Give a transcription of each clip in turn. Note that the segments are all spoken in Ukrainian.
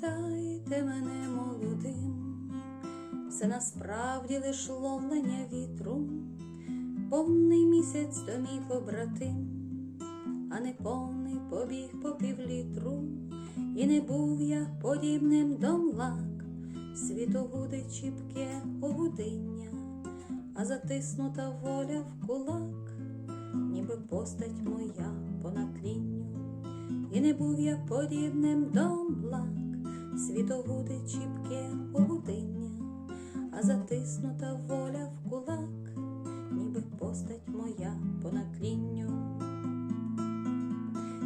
Пам'ятайте мене молодим, все насправді лиш ловлення вітру, повний місяць то мій побратим, а не повний побіг по півлітру, і не був я подібним до млак, світогуди чіпке огудиння, а затиснута воля в кулак, ніби постать моя по наклінню, і не був я подібним до млак світогуди чіпке огудиння, а затиснута воля в кулак, ніби постать моя понад лінню.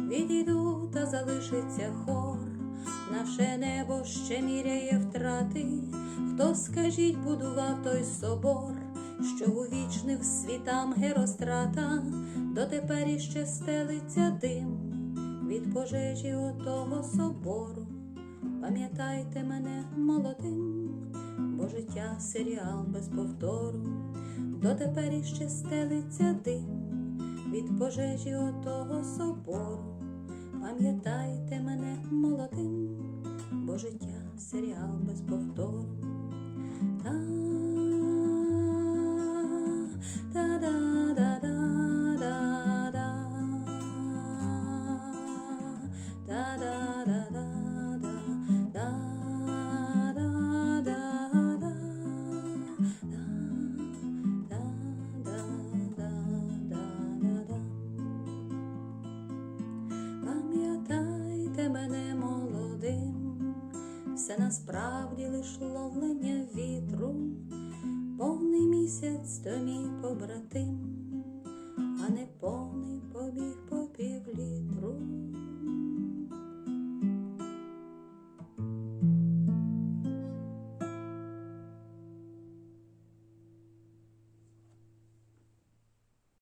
Відійду та залишиться хор, наше небо ще міряє втрати. Хто, скажіть, будував той собор, що увічнив світам Герострата, дотепер іще стелиться дим від пожежі отого собору. Пам'ятайте мене молодим, бо життя серіал без повтору, дотепер іще стелиться дим від пожежі отого собору. Пам'ятайте мене молодим, бо життя серіал без повтору. Все насправді лиш ловлення вітру, повний місяць то мій побратим, а не повний по